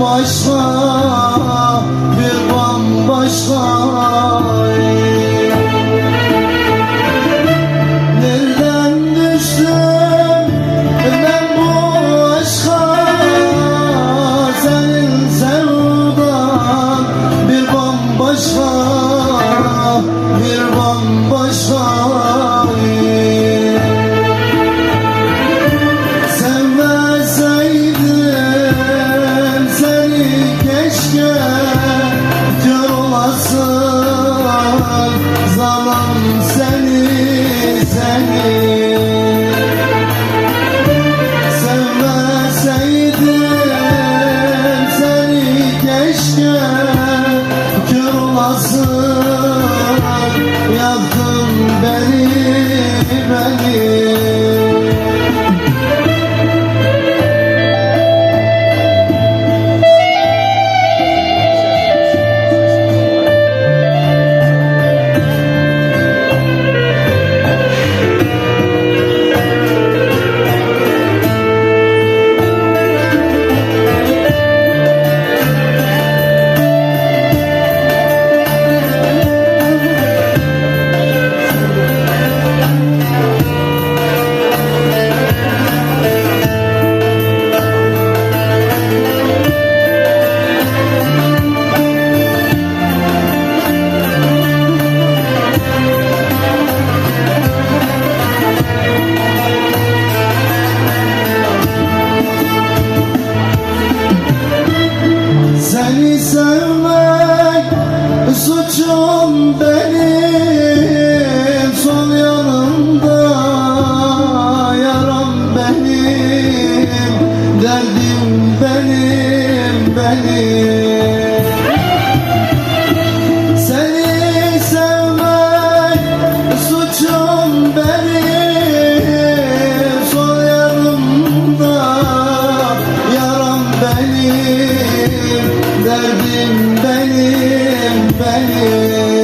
bambaşka bir bambaşka Derdim benim benim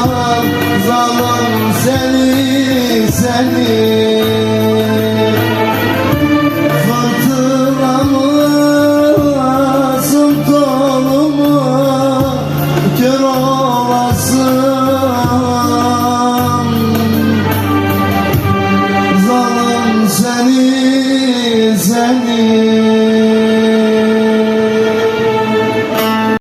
Zalim, zalim seni, seni.